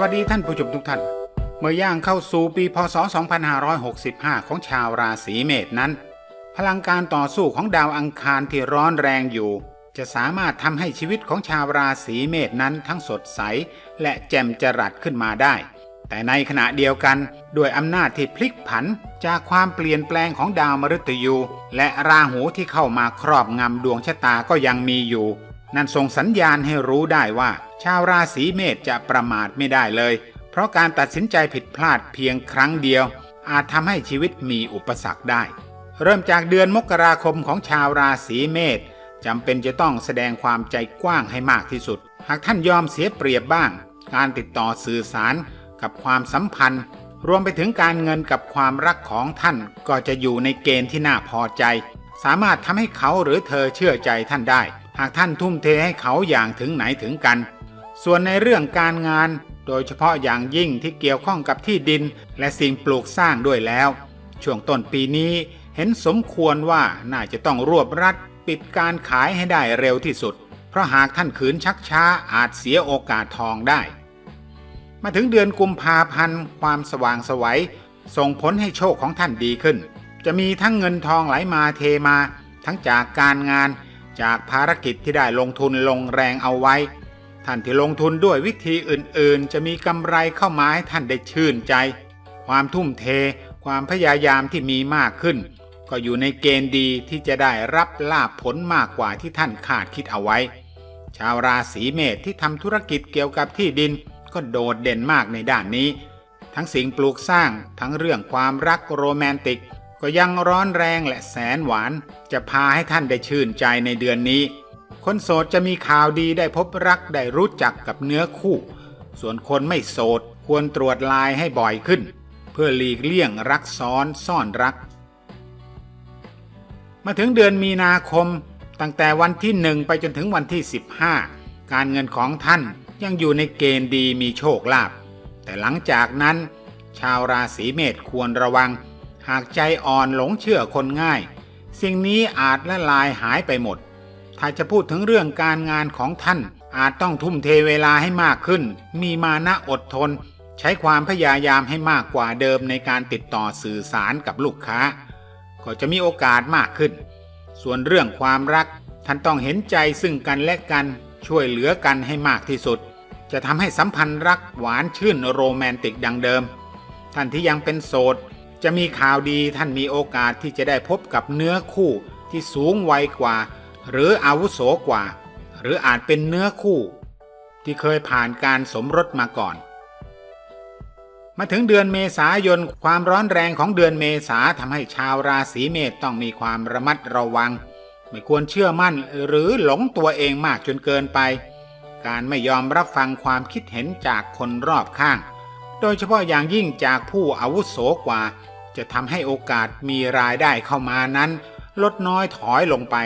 วัสดีท่านผู้ชมทุกท่าน เมื่อย่างเข้าสู่ปีพศ 2565 ของชาวราศีเมษนั้น พลังการต่อสู้ของดาวอังคารที่ร้อนแรงอยู่ จะสามารถทำให้ชีวิตของชาวราศีเมษนั้นทั้งสดใส และแจ่มจรัสขึ้นมาได้ แต่ในขณะเดียวกันด้วยอำนาจที่พลิกผันจากความเปลี่ยนแปลงของดาวมฤตยู และราหูที่เข้ามาครอบงำดวงชะตาก็ยังมีอยู่ นั่นส่งสัญญาณให้รู้ได้ว่า ชาวราศีเมษจะประมาทไม่ได้เลย เพราะการตัดสินใจผิดพลาดเพียงครั้งเดียว อาจทำให้ชีวิตมีอุปสรรคได้ เริ่มจากเดือนมกราคมของชาวราศีเมษจำเป็นจะต้องแสดงความใจกว้างให้มากที่สุด หากท่านยอมเสียเปรียบบ้าง การติดต่อสื่อสารกับความสัมพันธ์ รวมไปถึงการเงินกับความรักของท่านก็จะอยู่ในเกณฑ์ที่น่าพอใจ สามารถทำให้เขาหรือเธอเชื่อใจท่านได้ หากท่านทุ่มเทให้เขาอย่างถึงไหนถึงกัน ส่วนในเรื่องการงาน โดยเฉพาะอย่างยิ่งที่เกี่ยวข้องกับที่ดิน และสิ่งปลูกสร้างด้วยแล้ว ช่วงต้นปีนี้เห็นสมควรว่าน่าจะต้องรวบรัดปิดการขายให้ได้เร็วที่สุด เพราะหากท่านขืนชักช้าอาจเสียโอกาสทองได้ มาถึงเดือนกุมภาพันธ์ความสว่างไสวัยส่งผลให้โชคของท่านดีขึ้น จะมีทั้งเงินทองไหลมาเทมา ทั้งจากการงาน จากภารกิจที่ได้ลงทุนลงแรงเอาไว้ ท่านที่ลงทุนด้วยวิธีอื่นๆ จะมีกำไรเข้ามาให้ท่านได้ชื่นใจ ความทุ่มเท ความพยายามที่มีมากขึ้น ก็อยู่ในเกณฑ์ดีที่จะได้รับลาภผลมากกว่าที่ท่านคาดคิดเอาไว้ ชาวราศีเมษที่ทำธุรกิจเกี่ยวกับที่ดิน ก็โดดเด่นมากในด้านนี้ ทั้งสิ่งปลูกสร้างทั้งเรื่องความรักโรแมนติก ก็ยังร้อนแรงและแสนหวาน จะพาให้ท่านได้ชื่นใจในเดือนนี้ คนโสดจะมีข่าวดีได้พบรักได้รู้จักกับเนื้อคู่ ส่วนคนไม่โสดควรตรวจลายให้บ่อยขึ้น เพื่อหลีกเลี่ยงรักซ้อนซ่อนรัก มาถึงเดือนมีนาคม ตั้งแต่วันที่หนึ่งไปจนถึงวันที่ 15 การเงินของท่านยังอยู่ในเกณฑ์ดีมีโชคลาภแต่หลังจากนั้น ชาวราศีเมษควรระวัง หากใจอ่อนหลงเชื่อคนง่าย สิ่งนี้อาจละลายหายไปหมด ถ้าจะพูดถึงเรื่องการงานของท่าน อาจต้องทุ่มเทเวลาให้มากขึ้น มีมานะอดทน ใช้ความพยายามให้มากกว่าเดิมในการติดต่อสื่อสารกับลูกค้า ก็จะมีโอกาสมากขึ้น ส่วนเรื่องความรัก ท่านต้องเห็นใจซึ่งกันและกันช่วยเหลือกันให้มากที่สุด จะทำให้สัมพันธ์รักหวานชื่นโรแมนติกดังเดิม ท่านที่ยังเป็นโสด จะมีข่าวดีท่านมีโอกาสที่จะได้พบกับเนื้อคู่ที่สูงวัยกว่า หรืออาวุโสกว่า หรืออาจเป็นเนื้อคู่ ที่เคยผ่านการสมรสมาก่อน มาถึงเดือนเมษายนความร้อนแรงของเดือนเมษาทำให้ชาวราศีเมษต้องมีความระมัดระวัง ไม่ควรเชื่อมั่นหรือหลงตัวเองมากจนเกินไป การไม่ยอมรับฟังความคิดเห็นจากคนรอบข้าง โดยเฉพาะอย่างยิ่งจากผู้อาวุโสกว่า จะทำให้โอกาสมีรายได้เข้ามานั้น ลดน้อยถอยลงไป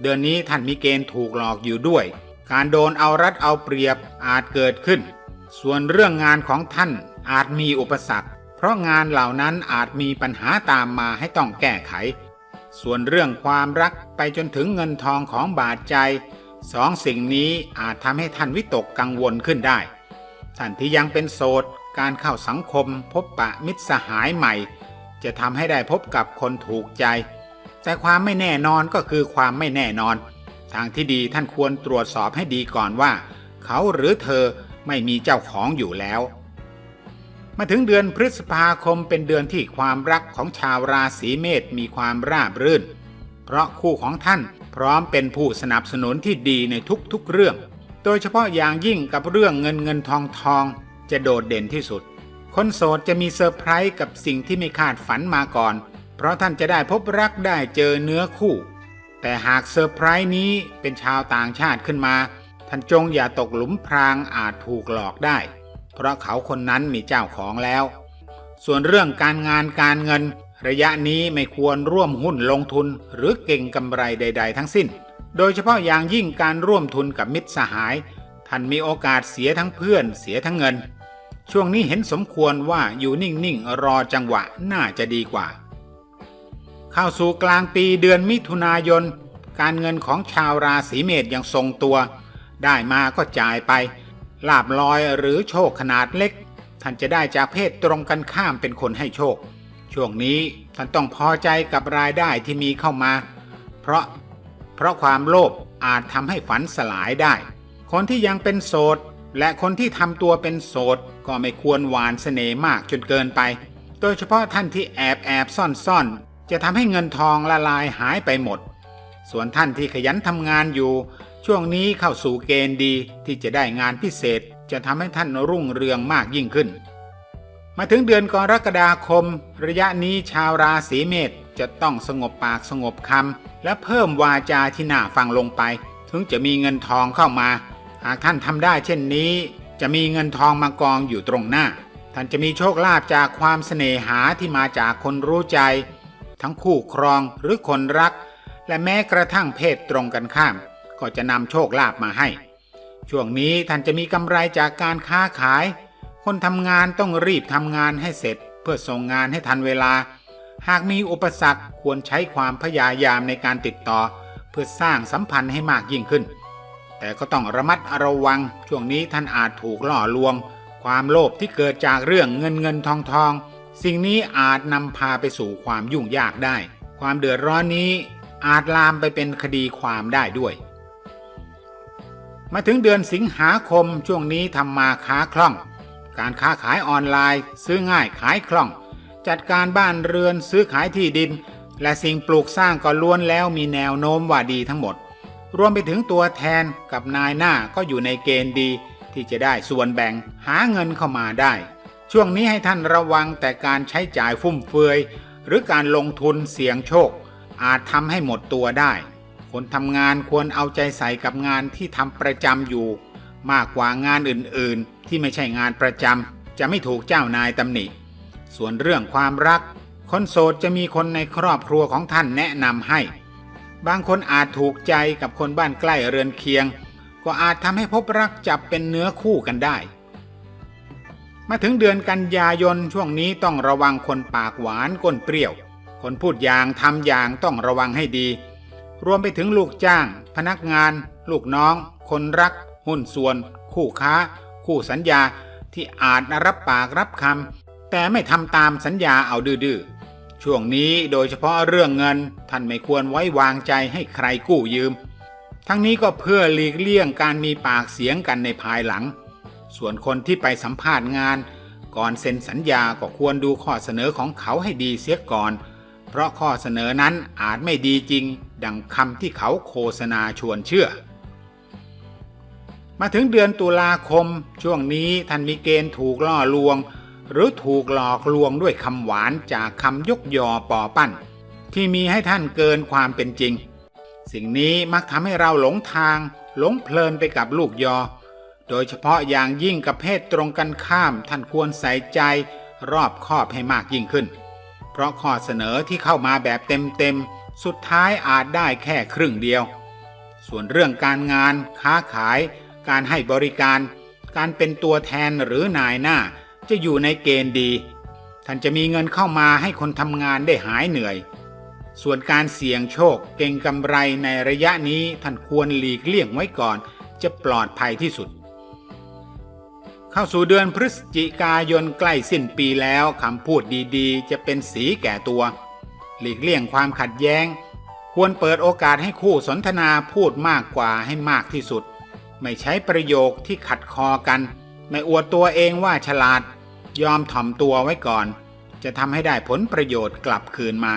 เดือนนี้ท่านมีเกณฑ์ถูกหลอกอยู่ด้วย การโดนเอารัดเอาเปรียบอาจเกิดขึ้น ส่วนเรื่องงานของท่านอาจมีอุปสรรค เพราะงานเหล่านั้นอาจมีปัญหาตามมาให้ต้องแก้ไข ส่วนเรื่องความรักไปจนถึงเงินทองของบาดใจสองสิ่งนี้อาจทำให้ท่านวิตกกังวลขึ้นได้ ท่านที่ยังเป็นโสด การเข้าสังคมพบปะมิตรสหายใหม่ จะทำให้ได้พบกับคนถูกใจ แต่ความไม่แน่นอนก็คือความไม่แน่นอน ทางที่ดีท่านควรตรวจสอบให้ดีก่อนว่า เขาหรือเธอไม่มีเจ้าของอยู่แล้ว มาถึงเดือนพฤษภาคมเป็นเดือนที่ความรักของชาวราศีเมษมีความราบรื่น เพราะคู่ของท่านพร้อมเป็นผู้สนับสนุนที่ดีในทุกๆเรื่อง โดยเฉพาะอย่างยิ่งกับเรื่องเงินเงินทองทองจะโดดเด่นที่สุด คนโสดจะมีเซอร์ไพรส์กับสิ่งที่ไม่คาดฝันมาก่อน เพราะท่านจะได้พบรักได้เจอเนื้อคู่ แต่หากเซอร์ไพรส์นี้เป็นชาวต่างชาติขึ้นมา ท่านจงอย่าตกหลุมพรางอาจถูกหลอกได้ เพราะเขาคนนั้นมีเจ้าของแล้ว ส่วนเรื่องการงานการเงิน ระยะนี้ไม่ควรร่วมหุ้นลงทุนหรือเก่งกำไรใด ๆ ทั้งสิ้น โดยเฉพาะอย่างยิ่งการร่วมทุนกับมิตรสหาย ท่านมีโอกาสเสียทั้งเพื่อนเสียทั้งเงิน ช่วงนี้เห็นสมควรว่าอยู่นิ่งๆ รอจังหวะน่าจะดีกว่า เข้าสู่กลางปีเดือนมิถุนายน การเงินของชาวราศีเมษยังทรงตัว ได้มาก็จ่ายไป ลาบลอยหรือโชคขนาดเล็ก ท่านจะได้จากเพศตรงกันข้ามเป็นคนให้โชค ช่วงนี้ท่านต้องพอใจกับรายได้ที่มีเข้ามา เพราะเพราะความโลภอาจทำให้ฝันสลายได้ คนที่ยังเป็นโสด และคนที่ทำตัวเป็นโสดก็ไม่ควรหวานเสน่ห์มากจนเกินไป โดยเฉพาะท่านที่แอบแอบซ่อนซ่อนจะทำให้เงินทองละลายหายไปหมด ส่วนท่านที่ขยันทำงานอยู่ ช่วงนี้เข้าสู่เกณฑ์ดีที่จะได้งานพิเศษ จะทำให้ท่านรุ่งเรืองมากยิ่งขึ้น มาถึงเดือนกรกฎาคม ระยะนี้ชาวราศีเมษจะต้องสงบปากสงบคำและเพิ่มวาจาที่น่าฟังลงไป ถึงจะมีเงินทองเข้ามา หากท่านทำได้เช่นนี้ จะมีเงินทองมากองอยู่ตรงหน้า ท่านจะมีโชคลาภจากความเสน่หาที่มาจากคนรู้ใจ ทั้งคู่ครองหรือคนรัก และแม้กระทั่งเพศตรงกันข้าม ก็จะนำโชคลาภมาให้ ช่วงนี้ท่านจะมีกำไรจากการค้าขาย คนทำงานต้องรีบทำงานให้เสร็จ เพื่อส่งงานให้ทันเวลา หากมีอุปสรรคควรใช้ความพยายามในการติดต่อ เพื่อสร้างสัมพันธ์ให้มากยิ่งขึ้น แต่ก็ต้องระมัดระวัง ช่วงนี้ท่านอาจถูกล่อลวง ความโลภที่เกิดจากเรื่องเงินเงินทองทอง สิ่งนี้อาจนำพาไปสู่ความยุ่งยากได้ ความเดือดร้อนนี้อาจลามไปเป็นคดีความได้ด้วย มาถึงเดือนสิงหาคมช่วงนี้ทำมาค้าคล่อง การค้าขายออนไลน์ ซื้อง่ายขายคล่อง จัดการบ้านเรือนซื้อขายที่ดิน และสิ่งปลูกสร้างก็ล้วนแล้วมีแนวโน้มว่าดีทั้งหมด รวมไปถึงตัวแทนกับนายหน้าก็อยู่ในเกณฑ์ดี ที่จะได้ส่วนแบ่งหาเงินเข้ามาได้ ช่วงนี้ให้ท่านระวังแต่การใช้จ่ายฟุ่มเฟือย หรือการลงทุนเสี่ยงโชค อาจทำให้หมดตัวได้ คนทำงานควรเอาใจใส่กับงานที่ทำประจำอยู่ มากกว่างานอื่นๆ ที่ไม่ใช่งานประจำจะไม่ถูกเจ้านายตำหนิ ส่วนเรื่องความรัก คนโสดจะมีคนในครอบครัวของท่านแนะนำให้ บางคนอาจถูกใจกับคนบ้านใกล้เรือนเคียง ก็อาจทำให้พบรักจับเป็นเนื้อคู่กันได้ มาถึงเดือนกันยายนช่วงนี้ต้องระวังคนปากหวานก้นเปรี้ยว คนพูดอย่างทำอย่างต้องระวังให้ดี รวมไปถึงลูกจ้าง พนักงาน ลูกน้อง คนรัก หุ้นส่วน คู่ค้า คู่สัญญาที่อาจรับปากรับคำแต่ไม่ทำตามสัญญาเอาดื้อๆ ช่วงนี้โดยเฉพาะเรื่องเงินท่านไม่ควรไว้วางใจให้ใครกู้ยืม ทั้งนี้ก็เพื่อหลีกเลี่ยงการมีปากเสียงกันในภายหลัง ส่วนคนที่ไปสัมภาษณ์งาน ก่อนเซ็นสัญญาก็ควรดูข้อเสนอของเขาให้ดีเสียก่อน เพราะข้อเสนอนั้นอาจไม่ดีจริง ดังคำที่เขาโฆษณาชวนเชื่อ มาถึงเดือนตุลาคม ช่วงนี้ท่านมีเกณฑ์ถูกล่อลวง หรือถูกหลอกลวงด้วยคำหวานจากคำยกยอปอปั้น ที่มีให้ท่านเกินความเป็นจริง สิ่งนี้มักทำให้เราหลงทาง หลงเพลินไปกับลูกยอ โดยเฉพาะอย่างยิ่งกับเพศตรงกันข้ามท่านควรใส่ใจรอบคอบให้มากยิ่งขึ้น เพราะข้อเสนอที่เข้ามาแบบเต็มๆสุดท้ายอาจได้แค่ครึ่งเดียว ส่วนเรื่องการงาน ค้าขาย การให้บริการ การเป็นตัวแทนหรือนายหน้า จะอยู่ในเกณฑ์ดี ท่านจะมีเงินเข้ามาให้คนทำงานได้หายเหนื่อย ส่วนการเสี่ยงโชคเก่งกำไรในระยะนี้ท่านควรหลีกเลี่ยงไว้ก่อน จะปลอดภัยที่สุด เข้าสู่เดือนพฤศจิกายนใกล้สิ้นปีแล้วคำพูดดีๆ จะเป็นสีแก่ตัว หลีกเลี่ยงความขัดแย้ง ควรเปิดโอกาสให้คู่สนทนาพูดมากกว่าให้มากที่สุด ไม่ใช้ประโยคที่ขัดคอกัน ไม่อวดตัวเองว่าฉลาด ยอมถ่อมตัวไว้ก่อน จะทำให้ได้ผลประโยชน์กลับคืนมา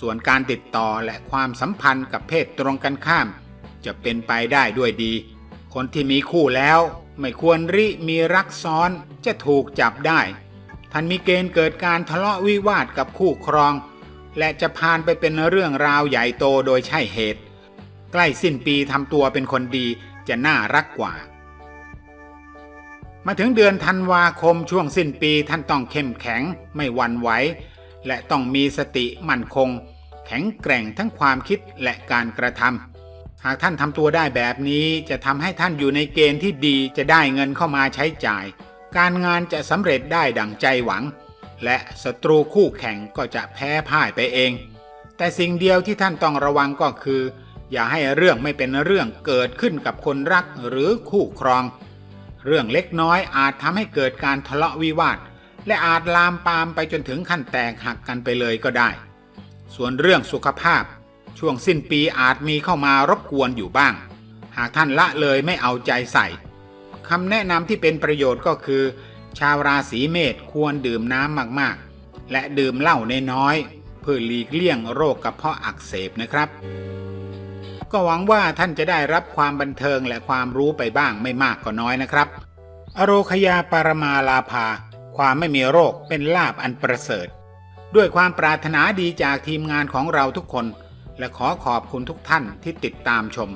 ส่วนการติดต่อและความสัมพันธ์กับเพศตรงกันข้าม จะเป็นไปได้ด้วยดี คนที่มีคู่แล้ว ไม่ควรริมีรักซ้อนจะถูกจับได้ท่านมีเกณฑ์เกิดการทะเลาะวิวาทกับคู่ครอง และจะพานไปเป็นเรื่องราวใหญ่โตโดยใช่เหตุ ใกล้สิ้นปีทำตัวเป็นคนดีจะน่ารักกว่า มาถึงเดือนธันวาคมช่วงสิ้นปีท่านต้องเข้มแข็งไม่หวั่นไหวและต้องมีสติมั่นคง แข็งแกร่งทั้งความคิดและการกระทำหากท่านทำตัวได้แบบนี้จะทำให้ท่านอยู่ในเกณฑ์ที่ดีจะได้เงินเข้ามาใช้จ่าย การงานจะสำเร็จได้ดังใจหวัง และศัตรูคู่แข่งก็จะแพ้พ่ายไปเอง แต่สิ่งเดียวที่ท่านต้องระวังก็คือ อย่าให้เรื่องไม่เป็นเรื่องเกิดขึ้นกับคนรักหรือคู่ครอง เรื่องเล็กน้อยอาจทำให้เกิดการทะเลาะวิวาท และอาจลามปามไปจนถึงขั้นแตกหักกันไปเลยก็ได้ ส่วนเรื่องสุขภาพ ช่วงสิ้นปีอาจมีเข้ามารบกวนอยู่บ้าง หากท่านละเลยไม่เอาใจใส่คำแนะนำที่เป็นประโยชน์ก็คือ ชาวราศีเมษควรดื่มน้ำมากๆ และดื่มเหล้าน้อยๆเพื่อหลีกเลี่ยงโรคกระเพาะอักเสบนะครับ ก็หวังว่าท่านจะได้รับความบันเทิงและความรู้ไปบ้างไม่มากก็น้อยนะครับ อโรคยาปรมาลาภา ความไม่มีโรคเป็นลาบอันประเสริฐ ด้วยความปรารถนาดีจากทีมงานของเราทุกคน และขอขอบคุณทุกท่านที่ติดตามชม